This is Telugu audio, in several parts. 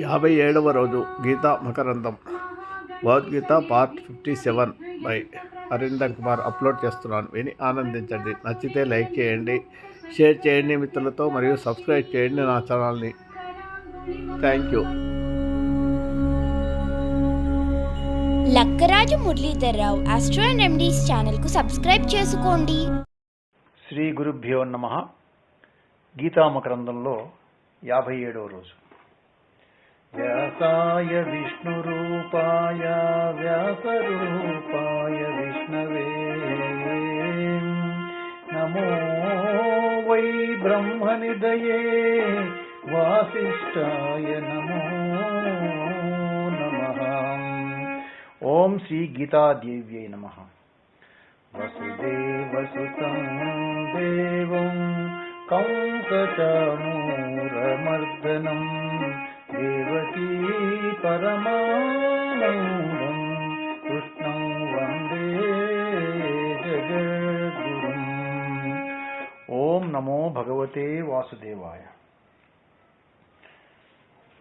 యాభై ఏడవ రోజు Gita Makarandam. Bhagavadgita part fifty seven by Arindam Kumar upload చేస్తున్నాను. విని ఆనందించండి. నచ్చితే లైక్ చేయండి షేర్ చేయండి మిత్రులతో మరియు సబ్స్క్రైబ్ చేయండి నా ఛానల్ని. Thank you. Lakkaraju Muralidharrao astro and remedies ఛానల్కు సబ్స్క్రైబ్ చేసుకోండి. శ్రీ గురుభ్యో నమ. గీతామకరందంలో యాభై ఏడవ రోజు. व्यासाय विष्णुरूपाय व्यासरूपाय विष्णवे। नमो वै ब्रह्मनिदये वासिष्ठाय नमो नमः। ॐ श्रीगीतादेव्यै नमः। वसुदे वसुतं देवम् कौङ्कमोरमर्दनम् కంసచామూరమర్దనం దేవకీ పరమానందం కృష్ణం వందే జగద్గురుం ఓం నమో భగవతే వాసుదేవాయ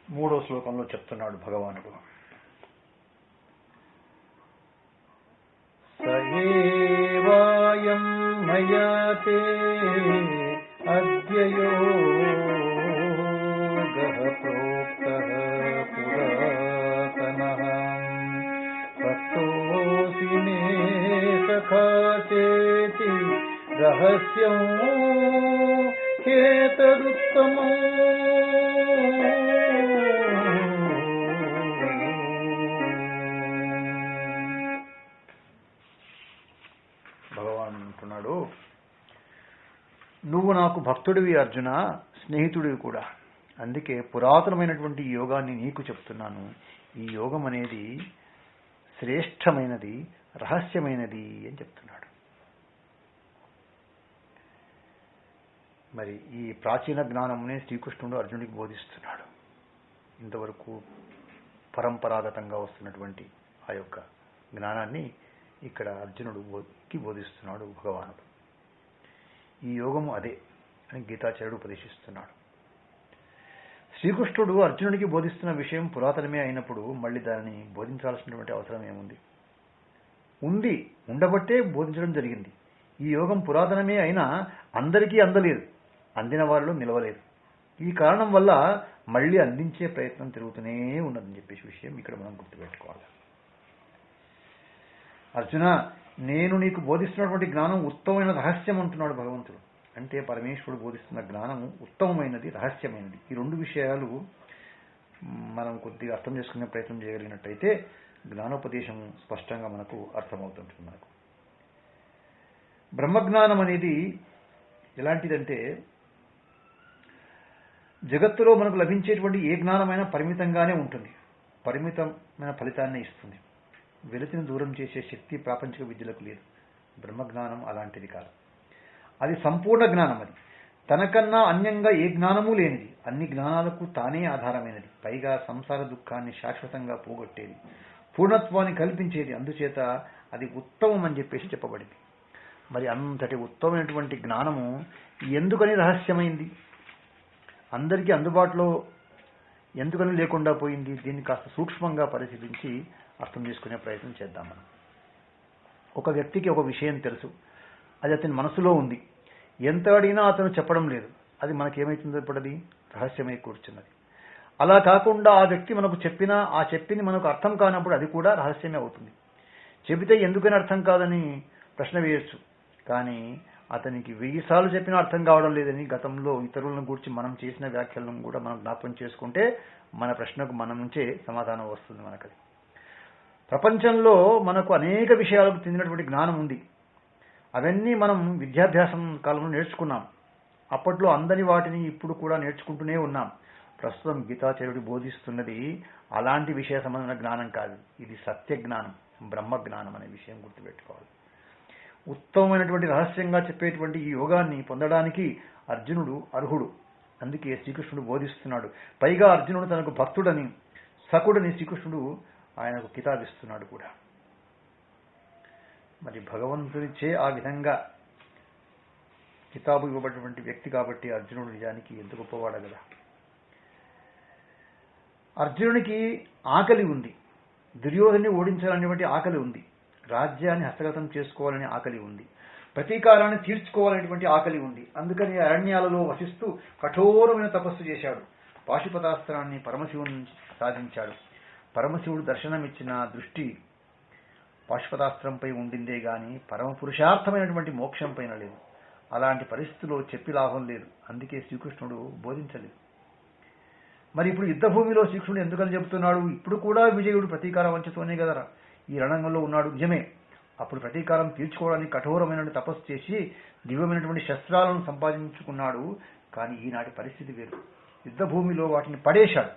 మూడో శ్లోకంలో చెప్తున్నాడు భగవానుడు स एवायं मया ते రహస్యము కేతరుత్తము భగవాన్ అంటున్నాడు నువ్వు నాకు భక్తుడివి అర్జున స్నేహితుడివి కూడా. అందుకే పురాతనమైనటువంటి యోగాన్ని నీకు చెప్తున్నాను. ఈ యోగం అనేది శ్రేష్టమైనది రహస్యమైనది అని చెప్తున్నాడు. మరి ఈ ప్రాచీన జ్ఞానమునే శ్రీకృష్ణుడు అర్జునుడికి బోధిస్తున్నాడు. ఇంతవరకు పరంపరాగతంగా వస్తున్నటువంటి ఆ యొక్క జ్ఞానాన్ని ఇక్కడ అర్జునుడు బోధికి బోధిస్తున్నాడు భగవానుడు. ఈ యోగము అదే అని గీతాచార్యుడు ఉపదేశిస్తున్నాడు. శ్రీకృష్ణుడు అర్జునుడికి బోధిస్తున్న విషయం పురాతనమే అయినప్పుడు మళ్ళీ దానిని బోధించాల్సినటువంటి అవసరం ఏముంది? ఉంది ఉండబట్టే బోధించడం జరిగింది. ఈ యోగం పురాతనమే అయినా అందరికీ అందలేదు. అందిన వాళ్ళు నిలవలేదు ఈ కారణం వల్ల మళ్ళీ అందించే ప్రయత్నం తిరుగుతూనే ఉన్నదని చెప్పేసి విషయం ఇక్కడ మనం గుర్తుపెట్టుకోవాలి. అర్జున నేను నీకు బోధిస్తున్నటువంటి జ్ఞానం ఉత్తమమైన రహస్యం అంటున్నాడు భగవంతుడు. అంటే పరమేశ్వరుడు బోధిస్తున్న జ్ఞానము ఉత్తమమైనది రహస్యమైనది. ఈ రెండు విషయాలు మనం కొద్దిగా అర్థం చేసుకునే ప్రయత్నం చేయగలిగినట్టయితే జ్ఞానోపదేశం స్పష్టంగా మనకు అర్థమవుతుంటుంది మనకు. బ్రహ్మజ్ఞానం అనేది ఎలాంటిదంటే జగత్తులో మనకు లభించేటువంటి ఏ జ్ఞానమైనా పరిమితంగానే ఉంటుంది. పరిమితమైన ఫలితాన్ని ఇస్తుంది. వెలుతిని దూరం చేసే శక్తి ప్రాపంచిక విద్యలకు లేదు. బ్రహ్మజ్ఞానం అలాంటిది కాదు. అది సంపూర్ణ జ్ఞానం అది. తనకన్నా అన్యంగా ఏ జ్ఞానమూ లేనిది. అన్ని జ్ఞానాలకు తానే ఆధారమైనది. పైగా సంసార దుఃఖాన్ని శాశ్వతంగా పోగొట్టేది. పూర్ణత్వాన్ని కల్పించేది. అందుచేత అది ఉత్తమం అని చెప్పేసి చెప్పబడింది. మరి అంతటి ఉత్తమమైనటువంటి జ్ఞానము ఎందుకని రహస్యమైంది? అందరికీ అందుబాటులో ఎందుకని లేకుండా పోయింది? దీన్ని కాస్త సూక్ష్మంగా పరిశీలించి అర్థం చేసుకునే ప్రయత్నం చేద్దాం మనం. ఒక వ్యక్తికి ఒక విషయం తెలుసు. అది అతని మనసులో ఉంది. ఎంత అడిగినా అతను చెప్పడం లేదు. అది మనకేమైతుంది ఇప్పుడు రహస్యమై కూర్చున్నది. అలా కాకుండా ఆ వ్యక్తి మనకు చెప్పినా ఆ చెప్పింది మనకు అర్థం కానప్పుడు అది కూడా రహస్యమే అవుతుంది. చెబితే ఎందుకని అర్థం కాదని ప్రశ్న వేయచ్చు. కానీ అతనికి వెయ్యి సార్లు చెప్పినా అర్థం కావడం లేదని గతంలో ఇతరులను గురించి మనం చేసిన వ్యాఖ్యలను కూడా మనం జ్ఞాపకం చేసుకుంటే మన ప్రశ్నకు మన నుంచే సమాధానం వస్తుంది మనకది. ప్రపంచంలో మనకు అనేక విషయాలకు చెందినటువంటి జ్ఞానం ఉంది. అవన్నీ మనం విద్యాభ్యాసం కాలంలో నేర్చుకున్నాం. అప్పట్లో అందని వాటిని ఇప్పుడు కూడా నేర్చుకుంటూనే ఉన్నాం. ప్రస్తుతం గీతాచార్యుడు బోధిస్తున్నది అలాంటి విషయ సంబంధమైన జ్ఞానం కాదు. ఇది సత్య జ్ఞానం బ్రహ్మ జ్ఞానం అనే విషయం గుర్తుపెట్టుకోవాలి. ఉత్తమమైనటువంటి రహస్యంగా చెప్పేటువంటి ఈ యోగాన్ని పొందడానికి అర్జునుడు అర్హుడు. అందుకే శ్రీకృష్ణుడు బోధిస్తున్నాడు. పైగా అర్జునుడు తనకు భక్తుడని సకుడని శ్రీకృష్ణుడు ఆయనకు కితాబిస్తున్నాడు కూడా. మరి భగవంతునిచే ఆ విధంగా కితాబు ఇవ్వబడినటువంటి వ్యక్తి కాబట్టి అర్జునుడు నిజానికి ఎంత గొప్పవాడ కదా. అర్జునునికి ఆకలి ఉంది. దుర్యోధన్ని ఓడించాలనేటువంటి ఆకలి ఉంది. రాజ్యాన్ని హస్తగతం చేసుకోవాలనే ఆకలి ఉంది. ప్రతీకారాన్ని తీర్చుకోవాలనేటువంటి ఆకలి ఉంది. అందుకని అరణ్యాలలో వసిస్తూ కఠోరమైన తపస్సు చేశాడు. పాశుపతాస్త్రాన్ని పరమశివుని నుంచి సాధించాడు. పరమశివుడు దర్శనమిచ్చిన దృష్టి పాశుపతాస్త్రంపై ఉండిందే గాని పరమ పురుషార్థమైనటువంటి మోక్షం పైన లేదు. అలాంటి పరిస్థితిలో చెప్పి లాభం లేదు. అందుకే శ్రీకృష్ణుడు బోధించలేదు. మరి ఇప్పుడు యుద్ధ భూమిలో శ్రీకృష్ణుడు ఎందుకని చెబుతున్నాడు? ఇప్పుడు కూడా విజయుడు ప్రతీకార వంచతోనే కదరా. ఈ రణంగంలో ఉన్నాడు నిజమే. అప్పుడు ప్రతీకారం తీర్చుకోవడానికి కఠోరమైన తపస్సు చేసి దివ్యమైనటువంటి శస్త్రాలను సంపాదించుకున్నాడు. కానీ ఈనాటి పరిస్థితి వేరు. యుద్ధభూమిలో వాటిని పడేశాడు.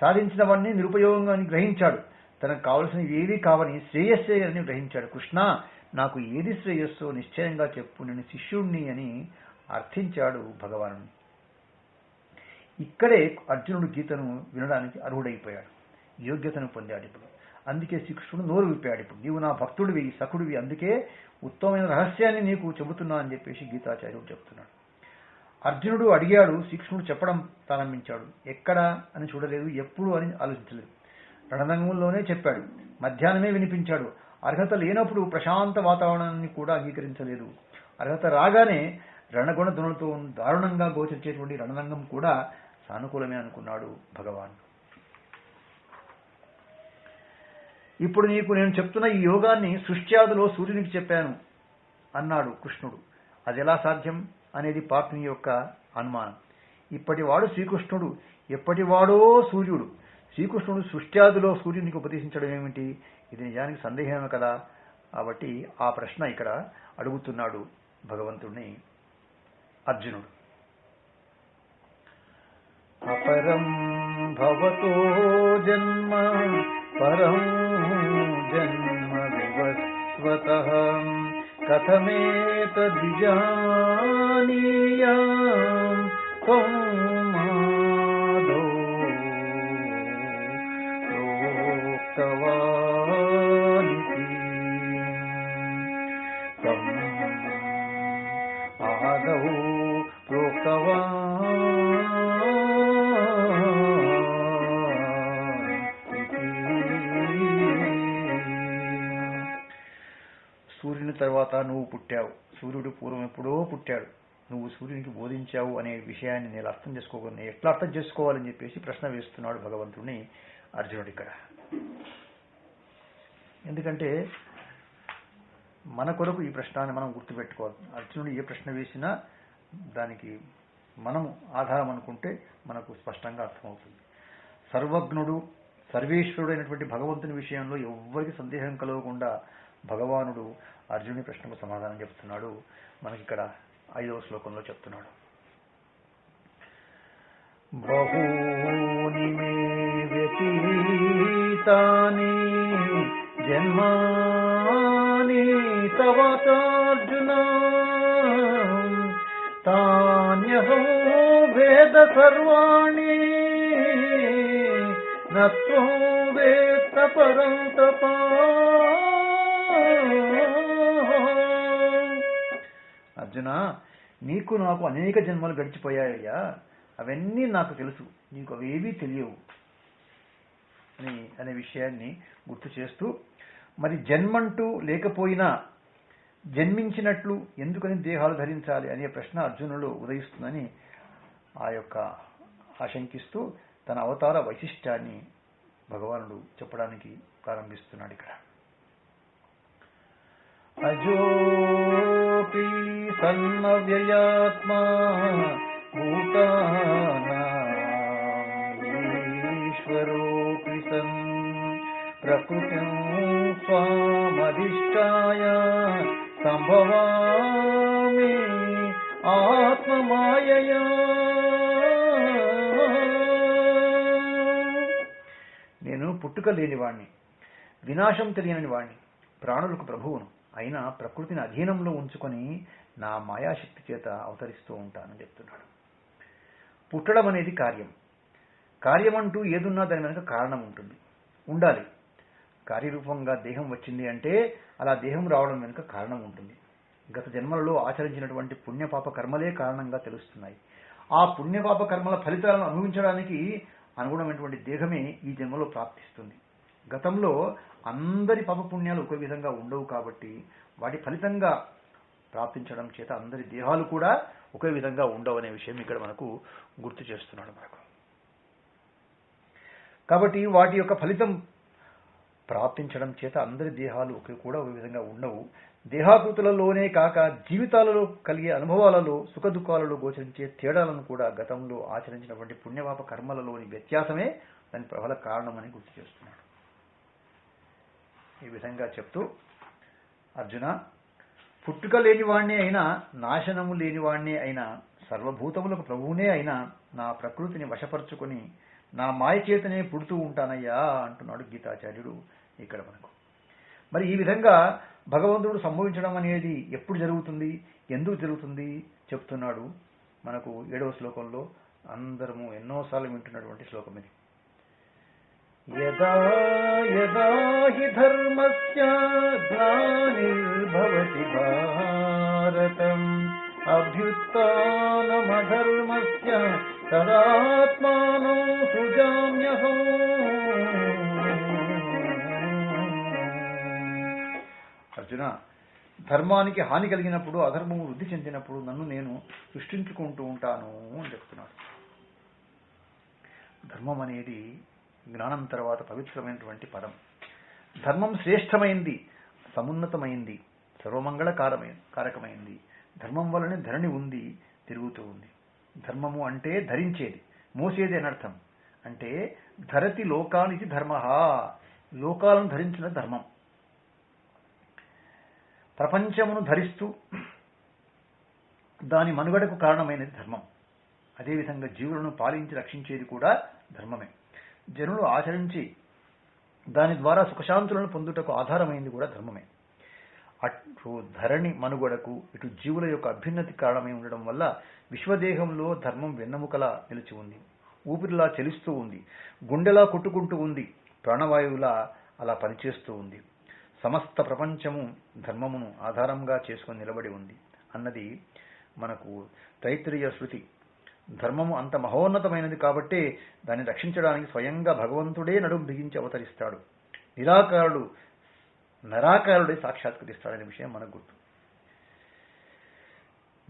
సాధించినవన్నీ నిరుపయోగంగా అని గ్రహించాడు. తనకు కావలసిన ఏవి కావని శ్రేయస్సే అని గ్రహించాడు. కృష్ణ నాకు ఏది శ్రేయస్సో నిశ్చయంగా చెప్పు నేను శిష్యుణ్ణి అని అర్థించాడు భగవాను ఇక్కడే అర్జునుడు గీతను వినడానికి అర్హుడైపోయాడు. యోగ్యతను పొందాడు ఇప్పుడు. అందుకే శ్రీకృష్ణుడు నోరు విప్పాడు. ఇప్పుడు నీవు నా భక్తుడివి సకుడివి అందుకే ఉత్తమమైన రహస్యాన్ని నీకు చెబుతున్నా అని చెప్పేసి గీతాచార్యుడు చెప్తున్నాడు అర్జునుడు అడిగాడు శ్రీకృష్ణుడు చెప్పడం ప్రారంభించాడు. ఎక్కడ అని చూడలేదు ఎప్పుడు అని ఆలోచించలేదు. రణరంగంలోనే చెప్పాడు. మధ్యాహ్నమే వినిపించాడు. అర్హత లేనప్పుడు ప్రశాంత వాతావరణాన్ని కూడా అంగీకరించలేదు. అర్హత రాగానే రణగుణ ధ్వనులతో దారుణంగా గోచరించేటువంటి రణరంగం కూడా సానుకూలమే అనుకున్నాడు భగవాన్. ఇప్పుడు నీకు నేను చెప్తున్న ఈ యోగాన్ని సృష్ట్యాదులో సూర్యునికి చెప్పాను అన్నాడు కృష్ణుడు. అది ఎలా సాధ్యం? అనేది పాపిని యొక్క అనుమానం. ఇప్పటివాడు శ్రీకృష్ణుడు ఎప్పటివాడో సూర్యుడు. శ్రీకృష్ణుడు సృష్ట్యాదిలో సూర్యునికి ఉపదేశించడం ఏమిటి? ఇది నిజానికి సందేహమే కదా? కాబట్టి ఆ ప్రశ్న ఇక్కడ అడుగుతున్నాడు భగవంతుడిని అర్జునుడు. అపరం భవతో జన్మ परं जन्म विवस्वतः परम् जन्मदिगत् प्रोक्तवानिति कथमेतद्विजाक्तवानिति आदौ प्रोक्तवान्। తర్వాత నువ్వు పుట్టావు. సూర్యుడు పూర్వం ఎప్పుడో పుట్టాడు. నువ్వు సూర్యునికి బోధించావు అనే విషయాన్ని నేను అర్థం చేసుకోగలను. ఎట్లా అర్థం చేసుకోవాలని చెప్పేసి ప్రశ్న వేస్తున్నాడు భగవంతుడిని అర్జునుడు ఇక్కడ. ఎందుకంటే మన కొరకు ఈ ప్రశ్నాన్ని మనం గుర్తుపెట్టుకోవాలి. అర్జునుడు ఏ ప్రశ్న వేసినా దానికి మనము ఆధారం అనుకుంటే మనకు స్పష్టంగా అర్థమవుతుంది. సర్వజ్ఞుడు సర్వేశ్వరుడు అయినటువంటి భగవంతుని విషయంలో ఎవ్వరికి సందేహం కలగకుండా భగవానుడు అర్జునుడి ప్రశ్నకు సమాధానం చెప్తున్నాడు. మనకి ఇక్కడ ఐదవ శ్లోకంలో చెప్తున్నాడు. బహూని మే వ్యతీతాని జన్మాని తవ తాన్యహో తాన్యహం వేద సర్వాణి నత్వం వేత్త పరం అర్జున నీకు నాకు అనేక జన్మలు గడిచిపోయాయ్యా. అవన్నీ నాకు తెలుసు. నీకు అవేవీ తెలియవు. అని అనే విషయాన్ని గుర్తు చేస్తూ మరి జన్మంటూ లేకపోయినా జన్మించినట్లు ఎందుకని దేహాలు ధరించాలి అనే ప్రశ్న అర్జునుడు ఉదయిస్తుందని ఆ యొక్క ఆశంకిస్తూ తన అవతార వైశిష్టాన్ని భగవానుడు చెప్పడానికి ప్రారంభిస్తున్నాడు ఇక్కడ. అజో సన్నవ్యయాత్మా భూతానామీశ్వరోపి సన్ ప్రకృతిం స్వామధిష్టాయ సంభవామి ఆత్మమాయయా. నేను పుట్టుక లేనివాణ్ణి వినాశం తెలియని వాణ్ణి ప్రాణులకు ప్రభువును. అయినా ప్రకృతిని అధీనంలో ఉంచుకొని నా మాయాశక్తి చేత అవతరిస్తూ ఉంటానని చెప్తున్నాడు. పుట్టడం అనేది కార్యం. కార్యం అంటూ ఏదున్నా దాని వెనుక కారణం ఉంటుంది. ఉండాలి. కార్యరూపంగా దేహం వచ్చింది అంటే అలా దేహం రావడం వెనుక కారణం ఉంటుంది. గత జన్మలలో ఆచరించినటువంటి పుణ్యపాప కర్మలే కారణంగా తెలుస్తున్నాయి. ఆ పుణ్యపాప కర్మల ఫలితాలను అనుభవించడానికి అనుగుణమైనటువంటి దేహమే ఈ జన్మలో ప్రాప్తిస్తుంది. గతంలో అందరి పాపపుణ్యాలు ఒకే విధంగా ఉండవు కాబట్టి వాటి ఫలితంగా ప్రార్థించడం చేత అందరి దేహాలు కూడా ఒకే విధంగా ఉండవు అనే విషయం ఇక్కడ మనకు గుర్తు చేస్తున్నాడు మనకు. కాబట్టి వాటి యొక్క ఫలితం ప్రాప్తించడం చేత అందరి దేహాలు ఒకే కూడా ఒక విధంగా ఉండవు. దేహాకృతులలోనే కాక జీవితాలలో కలిగే అనుభవాలలో సుఖ దుఃఖాలలో గోచరించే తేడాలను కూడా గతంలో ఆచరించినటువంటి పుణ్యపాప కర్మలలోని వ్యత్యాసమే దాని ప్రబల కారణమని గుర్తు చేస్తున్నాడు. ఈ విధంగా చెప్తూ అర్జున పుట్టుక లేనివాణ్ణే అయినా నాశనము లేనివాణ్ణే అయినా సర్వభూతములకు ప్రభువునే అయినా నా ప్రకృతిని వశపరుచుకొని నా మాయ చేతనే పుడుతూ ఉంటానయ్యా అంటున్నాడు గీతాచార్యుడు ఇక్కడ మనకు. మరి ఈ విధంగా భగవంతుడు సంభవించడం అనేది ఎప్పుడు జరుగుతుంది? ఎందుకు జరుగుతుంది? చెప్తున్నాడు మనకు ఏడవ శ్లోకంలో. అందరము ఎన్నోసార్లు వింటున్నటువంటి శ్లోకం ఇది. यदा యదా హి ధర్మస్య ग्लानिर्भवति भारतम् अभ्युत्थानमधर्मस्य తదాత్మానం సృజామ్యహం. అర్జున ధర్మానికి హాని కలిగినప్పుడు అధర్మము వృద్ధి చెందినప్పుడు నన్ను నేను సృష్టించుకుంటూ ఉంటాను అని చెప్తున్నాడు. ధర్మం అనేది జ్ఞానం తర్వాత పవిత్రమైనటువంటి పదం. ధర్మం శ్రేష్టమైంది సమున్నతమైంది సర్వమంగళకారమై కారకమైంది. ధర్మం వలనే ధరణి ఉంది తిరుగుతూ ఉంది. ధర్మము అంటే ధరించేది మోసేది అనర్థం అంటే ధరతి లోకానికి ధర్మ లోకాలను ధరించిన ధర్మం. ప్రపంచమును ధరిస్తూ దాని మనుగడకు కారణమైనది ధర్మం. అదేవిధంగా జీవులను పాలించి రక్షించేది కూడా ధర్మమే. జనులు ఆచరించి దాని ద్వారా సుఖశాంతులను పొందుటకు ఆధారమైంది కూడా ధర్మమే. అటు ధరణి మనుగడకు ఇటు జీవుల యొక్క అభ్యున్నతి కారణమై ఉండడం వల్ల విశ్వదేహంలో ధర్మం వెన్నెముకలా నిలిచి ఉంది. ఊపిరిలా చెలిస్తూ ఉంది. గుండెలా కొట్టుకుంటూ ఉంది. ప్రాణవాయువులా అలా పనిచేస్తూ ఉంది. సమస్త ప్రపంచము ధర్మమును ఆధారంగా చేసుకుని నిలబడి ఉంది. అన్నది మనకు తైత్రీయ శృతి. ధర్మము అంత మహోన్నతమైనది కాబట్టే దాన్ని రక్షించడానికి స్వయంగా భగవంతుడే నడుం బిగించి అవతరిస్తాడు. నిరాకారుడు నరాకారుడే సాక్షాత్కరిస్తాడనే విషయం మనకు గుర్తు.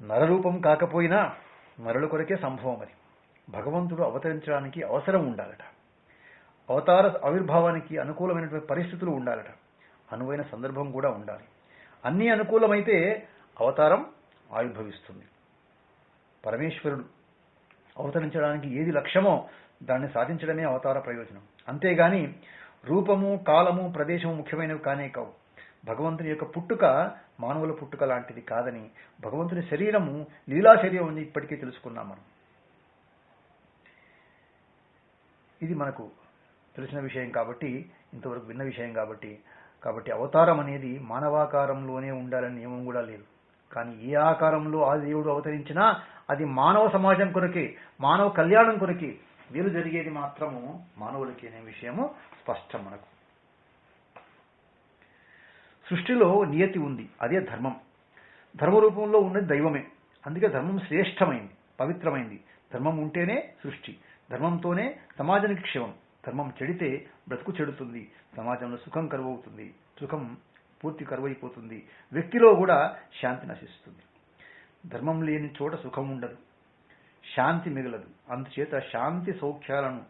నరరూపం కాకపోయినా నరుల కొరకే సంభవం అది. భగవంతుడు అవతరించడానికి అవసరం ఉండాలట. అవతార ఆవిర్భావానికి అనుకూలమైనటువంటి పరిస్థితులు ఉండాలట. అనువైన సందర్భం కూడా ఉండాలి. అన్నీ అనుకూలమైతే అవతారం ఆవిర్భవిస్తుంది. పరమేశ్వరుడు అవతరించడానికి ఏది లక్ష్యమో దాన్ని సాధించడమే అవతార ప్రయోజనం. అంతేగాని రూపము కాలము ప్రదేశము ముఖ్యమైనవి కానే కావు. భగవంతుని యొక్క పుట్టుక మానవుల పుట్టుక లాంటిది కాదని భగవంతుని శరీరము లీలా శరీరం అని ఇప్పటికే తెలుసుకున్నాం మనం. ఇది మనకు తెలిసిన విషయం కాబట్టి ఇంతవరకు విన్న విషయం కాబట్టి కాబట్టి అవతారం అనేది మానవాకారంలోనే ఉండాలని నియమం కూడా లేదు. కానీ ఏ ఆకారంలో ఆ దేవుడు అవతరించినా అది మానవ సమాజం కొరకి మానవ కళ్యాణం కొరకి వీలు జరిగేది మాత్రము మానవులకి అనే విషయము స్పష్టం మనకు. సృష్టిలో నియతి ఉంది అదే ధర్మం. ధర్మ రూపంలో ఉన్నది దైవమే. అందుకే ధర్మం శ్రేష్టమైంది పవిత్రమైంది. ధర్మం ఉంటేనే సృష్టి. ధర్మంతోనే సమాజానికి క్షేమం. ధర్మం చెడితే బ్రతుకు చెడుతుంది సమాజంలో సుఖం కరువవుతుంది సుఖం పూర్తి కరువైపోతుంది. వ్యక్తిలో కూడా శాంతి నశిస్తుంది. ధర్మం లేని చోట సుఖం ఉండదు. శాంతి మిగలదు. అందుచేత శాంతి సౌఖ్యాలను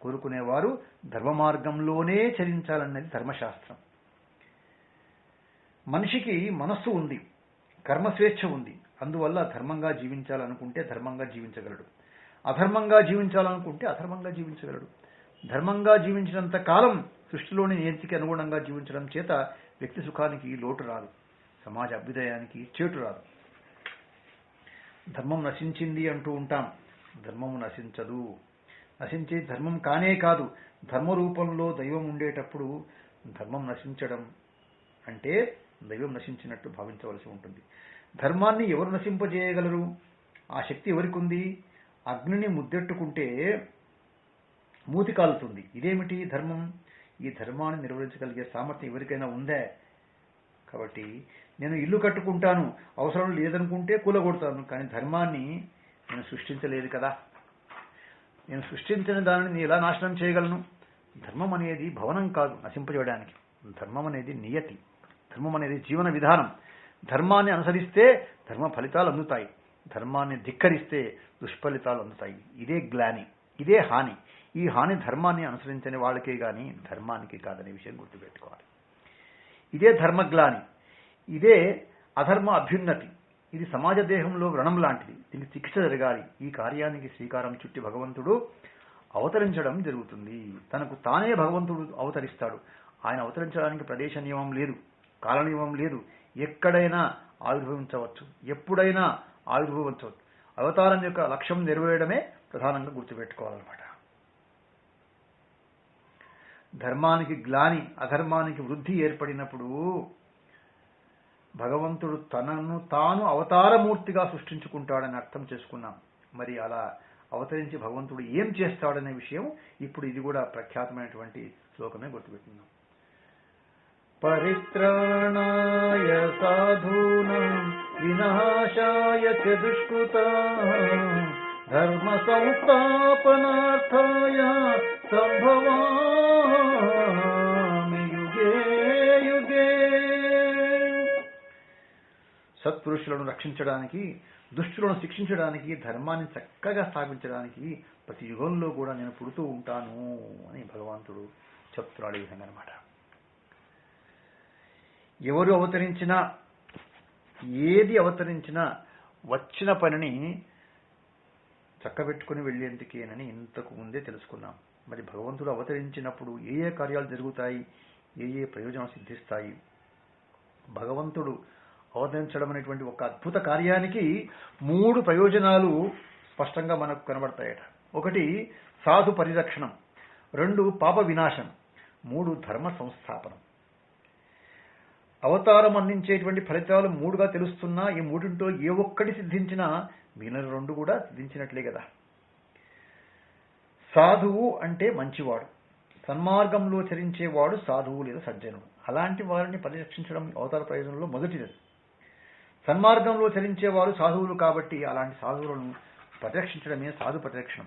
కోరుకునేవారు ధర్మ మార్గంలోనే చరించాలన్నది ధర్మశాస్త్రం. మనిషికి మనస్సు ఉంది కర్మస్వేచ్ఛ ఉంది. అందువల్ల ధర్మంగా జీవించాలనుకుంటే ధర్మంగా జీవించగలడు. అధర్మంగా జీవించాలనుకుంటే అధర్మంగా జీవించగలడు. ధర్మంగా జీవించినంత కాలం సృష్టిలోని నియంత్రికి అనుగుణంగా జీవించడం చేత వ్యక్తి సుఖానికి లోటు రాదు. సమాజ అభ్యుదయానికి చేటు రాదు. ధర్మం నశించింది అంటూ ఉంటాం. ధర్మము నశించదు. నశించే ధర్మం కానే కాదు. ధర్మ రూపంలో దైవం ఉండేటప్పుడు ధర్మం నశించడం అంటే దైవం నశించినట్టు భావించవలసి ఉంటుంది. ధర్మాన్ని ఎవరు నశింపజేయగలరు? ఆ శక్తి ఎవరికి ఉంది అగ్నిని ముద్దెట్టుకుంటే మూతి కాలుతుంది. ఇదేమిటి ధర్మం? ఈ ధర్మాన్ని నిర్వహించగలిగే సామర్థ్యం ఎవరికైనా ఉందే? కాబట్టి నేను ఇల్లు కట్టుకుంటాను అవసరం లేదనుకుంటే కూలగొడతాను కానీ ధర్మాన్ని నేను సృష్టించలేదు కదా. నేను సృష్టించిన దానిని నేను ఎలా నాశనం చేయగలను? ధర్మం అనేది భవనం కాదు నశింపజేయడానికి. ధర్మం అనేది నియతి. ధర్మం అనేది జీవన విధానం. ధర్మాన్ని అనుసరిస్తే ధర్మ ఫలితాలు అందుతాయి. ధర్మాన్ని ధిక్కరిస్తే దుష్ఫలితాలు అందుతాయి. ఇదే గ్లాని ఇదే హాని. ఈ హాని ధర్మాన్ని అనుసరించని వాళ్ళకే గాని ధర్మానికి కాదనే విషయం గుర్తుపెట్టుకోవాలి. ఇదే ధర్మగ్లాని. ఇదే అధర్మ అభ్యున్నతి. ఇది సమాజ దేహంలో వ్రణం లాంటిది. దీనికి శిక్ష జరగాలి. ఈ కార్యానికి శ్రీకారం చుట్టి భగవంతుడు అవతరించడం జరుగుతుంది. తనకు తానే భగవంతుడు అవతరిస్తాడు. ఆయన అవతరించడానికి ప్రదేశ నియమం లేదు కాల నియమం లేదు. ఎక్కడైనా ఆవిర్భవించవచ్చు. ఎప్పుడైనా ఆవిర్భవించవచ్చు. అవతారం యొక్క లక్ష్యం నెరవేరడమే ప్రధానంగా గుర్తుపెట్టుకోవాలన్నమాట. ధర్మానికి గ్లాని అధర్మానికి వృద్ధి ఏర్పడినప్పుడు భగవంతుడు తనను తాను అవతారమూర్తిగా సృష్టించుకుంటాడని అర్థం చేసుకున్నాం. మరి అలా అవతరించి భగవంతుడు ఏం చేస్తాడనే విషయం ఇప్పుడు ఇది కూడా ప్రఖ్యాతమైనటువంటి శ్లోకమే గుర్తుపెట్టుకుందాం. పరిత్రాణాయ సాధూనాం వినాశాయ దుష్కృత ధర్మ సంస్థాపనార్థాయ సంభవామి యుగే యుగే సత్పురుషులను రక్షించడానికి దుష్టులను శిక్షించడానికి ధర్మాన్ని చక్కగా స్థాపించడానికి ప్రతి యుగంలో కూడా నేను పుడుతూ ఉంటాను అని భగవంతుడు చెప్తున్నాడు ఈ విధంగా అనమాట ఎవరు అవతరించినా ఏది అవతరించినా వచ్చిన పనిని చక్కబెట్టుకుని వెళ్ళేందుకేనని ఇంతకు ముందే తెలుసుకున్నాం. మరి భగవంతుడు అవతరించినప్పుడు ఏ ఏ కార్యాలు జరుగుతాయి ఏ ఏ ప్రయోజనాలు సిద్ధిస్తాయి? భగవంతుడు అవతరించడం అనేటువంటి ఒక అద్భుత కార్యానికి మూడు ప్రయోజనాలు స్పష్టంగా మనకు కనబడతాయట. ఒకటి సాధు పరిరక్షణం. రెండు పాప వినాశం. మూడు ధర్మ సంస్థాపనం. అవతారం అందించేటువంటి ఫలితాలు మూడుగా తెలుస్తున్నా ఈ మూడింటిలో ఏ ఒక్కటి సిద్ధించినా మిగిలిన రెండు కూడా సిద్ధించినట్లే కదా. సాధువు అంటే మంచివాడు. సన్మార్గంలో చరించేవాడు సాధువు లేదా సజ్జనుడు. అలాంటి వారిని పరిరక్షించడం అవతార ప్రయోజనంలో మొదటిది. సన్మార్గంలో చరించేవారు సాధువులు కాబట్టి అలాంటి సాధువులను పరిరక్షించడమే సాధు పరిరక్షణం.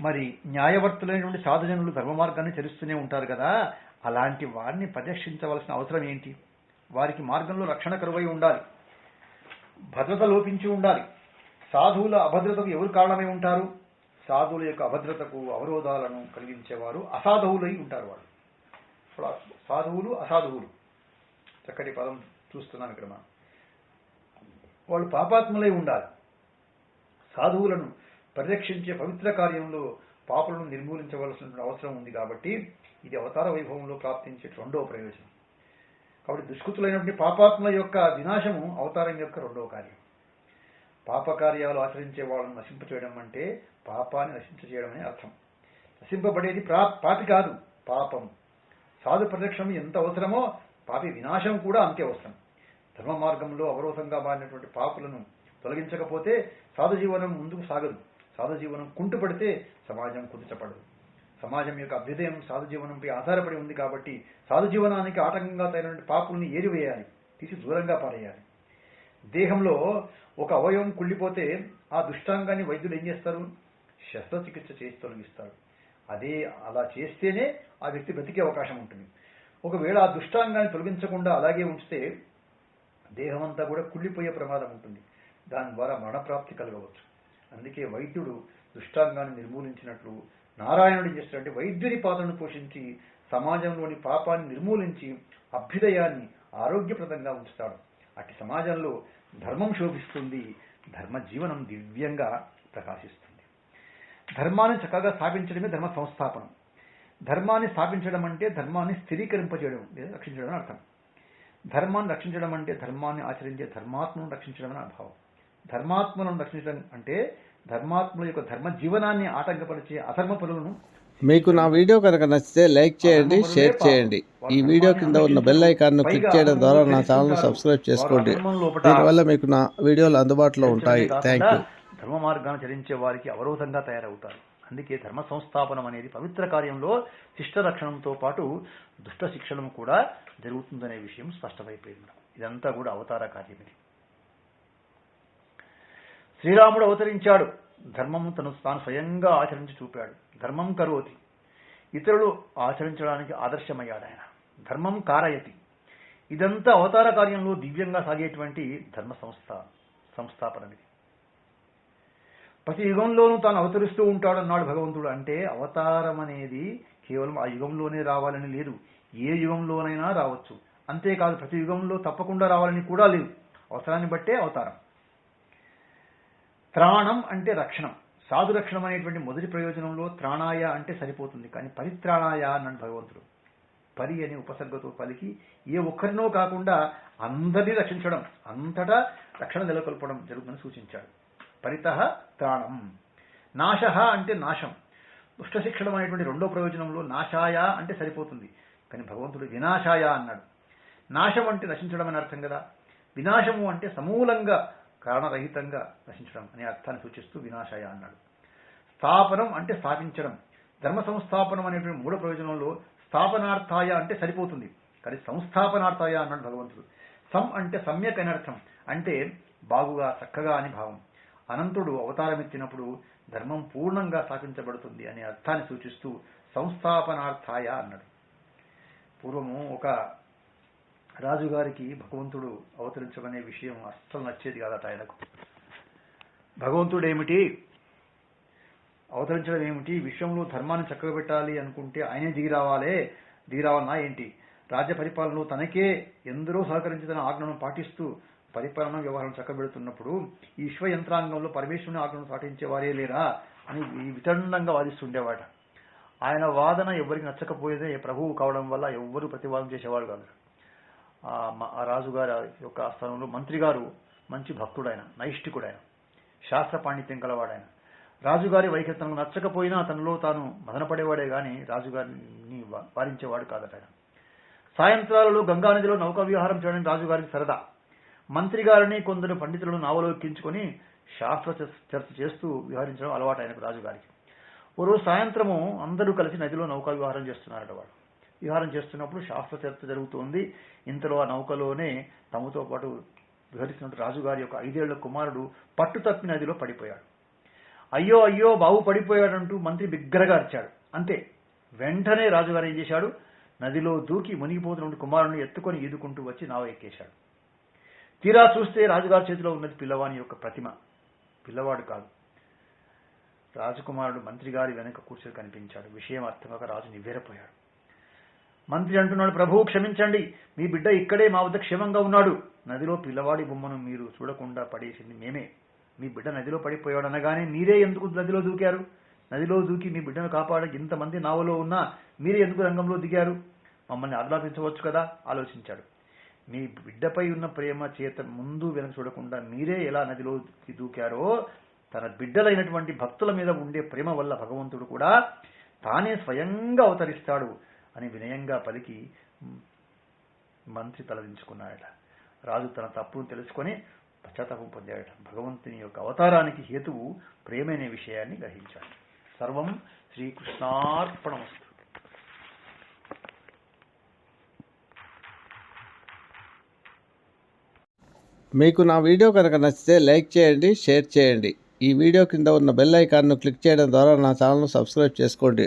మరి న్యాయవర్తులైనటువంటి సాధుజనులు ధర్మ మార్గాన్ని చరిస్తూనే ఉంటారు కదా. అలాంటి వారిని పరిరక్షించవలసిన అవసరం ఏంటి? వారికి మార్గంలో రక్షణ కరువై ఉండాలి. భద్రత లోపించి ఉండాలి. సాధువుల అభద్రతకు ఎవరు కారణమై ఉంటారు? సాధువుల యొక్క అభద్రతకు అవరోధాలను కలిగించేవారు అసాధువులై ఉంటారు వాళ్ళు. ఇప్పుడు సాధువులు అసాధువులు. చక్కటి పదం చూస్తున్నాం ఇక్కడ మనం. వాళ్ళు పాపాత్ములై ఉండాలి. సాధువులను పరిరక్షించే పవిత్ర కార్యంలో పాపులను నిర్మూలించవలసిన అవసరం ఉంది కాబట్టి ఇది అవతార వైభవంలో ప్రాప్తించే రెండవ ప్రయోజనం. కాబట్టి దుష్కృతులైనటువంటి పాపాత్మల యొక్క వినాశము అవతారం యొక్క రెండవ కార్యం. పాపకార్యాలు ఆచరించే వాళ్ళను నశింపచేయడం అంటే పాపాన్ని నశింపచేయడం అనే అర్థం. నశింపబడేది ప్రా పాపి కాదు పాపం. సాధు పరిరక్షణ ఎంత అవసరమో పాపి వినాశం కూడా అంతే అవసరం. ధర్మ మార్గంలో అవరోధంగా మారినటువంటి పాపులను తొలగించకపోతే సాధు జీవనం ముందుకు సాగదు. సాధు జీవనం కుంటుపడితే సమాజం కుదుటపడదు. సమాజం యొక్క అభ్యుదయం సాధు జీవనంపై ఆధారపడి ఉంది కాబట్టి సాధు జీవనానికి ఆటంకంగా తగినటువంటి పాపుల్ని ఏరివేయాలి తీసి దూరంగా పారేయాలి. దేహంలో ఒక అవయవం కుళ్ళిపోతే ఆ దుష్టాంగాన్ని వైద్యులు ఏం చేస్తారు? శస్త్రచికిత్స చేసి తొలగిస్తారు. అదే అలా చేస్తేనే ఆ వ్యక్తి బ్రతికే అవకాశం ఉంటుంది. ఒకవేళ ఆ దుష్టాంగాన్ని తొలగించకుండా అలాగే ఉంచితే దేహం అంతా కూడా కుళ్ళిపోయే ప్రమాదం ఉంటుంది. దాని ద్వారా మరణప్రాప్తి కలగవచ్చు. అందుకే వైద్యుడు దుష్టాంగాన్ని నిర్మూలించినట్లు నారాయణుడు ఏం చేస్తాడంటే వైద్యుని పాత్రను పోషించి సమాజంలోని పాపాన్ని నిర్మూలించి అభ్యుదయాన్ని ఆరోగ్యప్రదంగా ఉంచుతాడు. అట్టి సమాజంలో ధర్మం శోభిస్తుంది ధర్మ జీవనం దివ్యంగా ప్రకాశిస్తుంది. ధర్మాన్ని చక్కగా స్థాపించడమే ధర్మ సంస్థాపనం. ధర్మాన్ని స్థాపించడం అంటే ధర్మాన్ని స్థిరీకరింపజేయడం లేదా రక్షించడం అని అర్థం. ధర్మాన్ని రక్షించడం అంటే ధర్మాన్ని ఆచరించే ధర్మాత్మను రక్షించడం అని అభావం. ధర్మాత్మలను రక్షించడం అంటే ధర్మాత్మల యొక్క ధర్మ జీవనాన్ని ఆటంకపరిచే అధర్మ పనులను మీకు నా వీడియో కనుక నచ్చితే లైక్ చేయండి షేర్ చేయండి. ఈ వీడియో కింద ఉన్న బెల్ ఐకాన్ను క్లిక్ చేయడం ద్వారా నా ఛానల్ సబ్స్క్రైబ్ చేసుకోండి. దీనివల్ల మీకు నా వీడియోలు అందుబాటులో ఉంటాయి. థ్యాంక్ యూ ధర్మ మార్గాన్ని చరించే వారికి అవరోధంగా తయారవుతారు. అందుకే ధర్మ సంస్థాపనం అనేది పవిత్ర కార్యంలో శిష్ట రక్షణంతో పాటు దుష్ట శిక్షణం కూడా జరుగుతుందనే విషయం స్పష్టమైపోయింది. ఇదంతా కూడా అవతార కార్యం ఇది. శ్రీరాముడు అవతరించాడు. ధర్మము తను తాను స్వయంగా ఆచరించి చూపాడు. ధర్మం కరోతి. ఇతరులు ఆచరించడానికి ఆదర్శమయ్యాడు ఆయన. ధర్మం కారయతి. ఇదంతా అవతార కార్యంలో దివ్యంగా సాగేటువంటి ధర్మ సంస్థ సంస్థాపనది. ప్రతి యుగంలోనూ తాను అవతరిస్తూ ఉంటాడన్నాడు భగవంతుడు అంటే అవతారం అనేది కేవలం ఆ యుగంలోనే రావాలని లేదు. ఏ యుగంలోనైనా రావచ్చు. అంతేకాదు ప్రతి యుగంలో తప్పకుండా రావాలని కూడా లేదు. అవసరాన్ని బట్టే అవతారం. త్రాణం అంటే రక్షణం. సాధు రక్షణం అనేటువంటి మొదటి ప్రయోజనంలో త్రాణాయ అంటే సరిపోతుంది. కానీ పరిత్రాణాయ అన్నాడు భగవంతుడు. పరి అనే ఉపసర్గతో పలికి ఏ ఒక్కరినో కాకుండా అందరినీ రక్షించడం అంతటా రక్షణ నెలకొల్పడం జరుగుతుందని సూచించాడు. పరిత త్రాణం. నాశ అంటే నాశం. దుష్ట శిక్షణం అనేటువంటి రెండో ప్రయోజనంలో నాశాయ అంటే సరిపోతుంది. కానీ భగవంతుడు వినాశాయ అన్నాడు. నాశం అంటే నశించడం అని అర్థం కదా. వినాశము అంటే సమూలంగా కారణరహితంగా నశించడం అనే అర్థాన్ని సూచిస్తూ వినాశాయ అన్నాడు. స్థాపనం అంటే స్థాపించడం. ధర్మ సంస్థాపనం అనేటువంటి మూడో ప్రయోజనంలో స్థాపనార్థాయ అంటే సరిపోతుంది. కానీ సంస్థాపనార్థాయ అన్నాడు భగవంతుడు. సం అంటే సమ్యక్ అని అర్థం. అంటే బాగుగా చక్కగా అని భావం. అనంతుడు అవతారమెత్తినప్పుడు ధర్మం పూర్ణంగా స్థాపించబడుతుంది అనే అర్థాన్ని సూచిస్తూ సంస్థాపనార్థాయ అన్నాడు. పూర్వము ఒక రాజుగారికి భగవంతుడు అవతరించమనే విషయం అస్సలు నచ్చేది కాదట ఆయనకు భగవంతుడు ఏమిటి అవతరించడం ఏమిటి విశ్వంలో ధర్మాన్ని చక్కగా పెట్టాలి అనుకుంటే ఆయనే దిగి రావాలే. దిగి రావాలన్నా ఏంటి? రాజ్య పరిపాలనలో తనకే ఎందరో సహకరించి తన ఆజ్ఞను పాటిస్తూ పరిపాలన వ్యవహారం చక్కబెడుతున్నప్పుడు ఈ విశ్వ యంత్రాంగంలో పరమేశ్వరుని ఆజ్ఞను పాటించే వారే లేరా అని వితండంగా వాదిస్తుండేవాట. ఆయన వాదన ఎవరికి నచ్చకపోయేదే ప్రభువు కావడం వల్ల ఎవ్వరూ ప్రతివాదం చేసేవాడు కాదు. ఆ రాజుగారి యొక్క స్థలంలో మంత్రి గారు మంచి భక్తుడైన నైష్ఠికుడైన శాస్త్ర పాండిత్యం కలవాడాయన రాజుగారి వైఖరి తనకు నచ్చకపోయినా తనలో తాను మదనపడేవాడే గాని రాజుగారిని వారించేవాడు కాదట ఆయన. సాయంత్రాలలో గంగానదిలో నౌకా విహారం చేయడానికి రాజుగారికి సరదా. మంత్రి గారిని కొందరు పండితులను నావలోకించుకొని శాస్త్ర చర్చ- చర్చ చేస్తూ విహరించడం అలవాటు ఆయనకు రాజుగారికి. ఓ రోజు సాయంత్రము అందరూ కలిసి నదిలో నౌకా విహారం చేస్తున్నారట వాడు. విహారం చేస్తున్నప్పుడు శాస్త్ర చర్చ జరుగుతోంది. ఇంతలో ఆ నౌకలోనే తమతో పాటు విహరిస్తున్న రాజుగారి యొక్క ఐదేళ్ళ కుమారుడు పట్టు తప్పి నదిలో పడిపోయాడు. అయ్యో అయ్యో బావు పడిపోయాడంటూ మంత్రి బిగ్గరగా అరిచాడు. అంతే వెంటనే రాజుగారు ఏం చేశాడు? నదిలో దూకి మునిగిపోతున్న కుమారుడిని ఎత్తుకొని ఈదుకుంటూ వచ్చి నావ ఎక్కేశాడు. తీరా చూస్తే రాజుగారి చేతిలో ఉన్నది పిల్లవాని యొక్క ప్రతిమ. పిల్లవాడు కాదు. రాజకుమారుడు మంత్రి గారి వెనక కూర్చొని కనిపించాడు. విషయం అర్థం కాక రాజు నివ్వెరపోయాడు. మంత్రి అంటున్నాడు ప్రభువు క్షమించండి. మీ బిడ్డ ఇక్కడే మా వద్ద క్షేమంగా ఉన్నాడు. నదిలో పిల్లవాడి బొమ్మను మీరు చూడకుండా పడేసింది మేమే. మీ బిడ్డ నదిలో పడిపోయాడు అనగానే మీరే ఎందుకు నదిలో దూకారు? నదిలో దూకి మీ బిడ్డను కాపాడ ఇంతమంది నావలో ఉన్నా మీరే ఎందుకు రంగంలో దిగారు? మమ్మల్ని ఆహ్లాదించవచ్చు కదా? ఆలోచించాడు. మీ బిడ్డపై ఉన్న ప్రేమ చేత ముందు వెనక చూడకుండా మీరే ఎలా నదిలోకి దూకారో తన బిడ్డలైనటువంటి భక్తుల మీద ఉండే ప్రేమ వల్ల భగవంతుడు కూడా తానే స్వయంగా అవతరిస్తాడు. అని వినయంగా పలికి మంత్రి తలదించుకున్నాడట. రాజు తన తప్పును తెలుసుకొని పశ్చాత్తాపం పొందాడట. భగవంతుని యొక్క అవతారానికి హేతువు ప్రేమనే విషయాన్ని గ్రహించాడు సర్వం శ్రీకృష్ణార్పణమస్తు. మీకు నా వీడియో కనుక నచ్చితే లైక్ చేయండి షేర్ చేయండి. ఈ వీడియో కింద ఉన్న బెల్ ఐకాన్ను క్లిక్ చేయడం ద్వారా నా ఛానల్ను సబ్స్క్రైబ్ చేసుకోండి.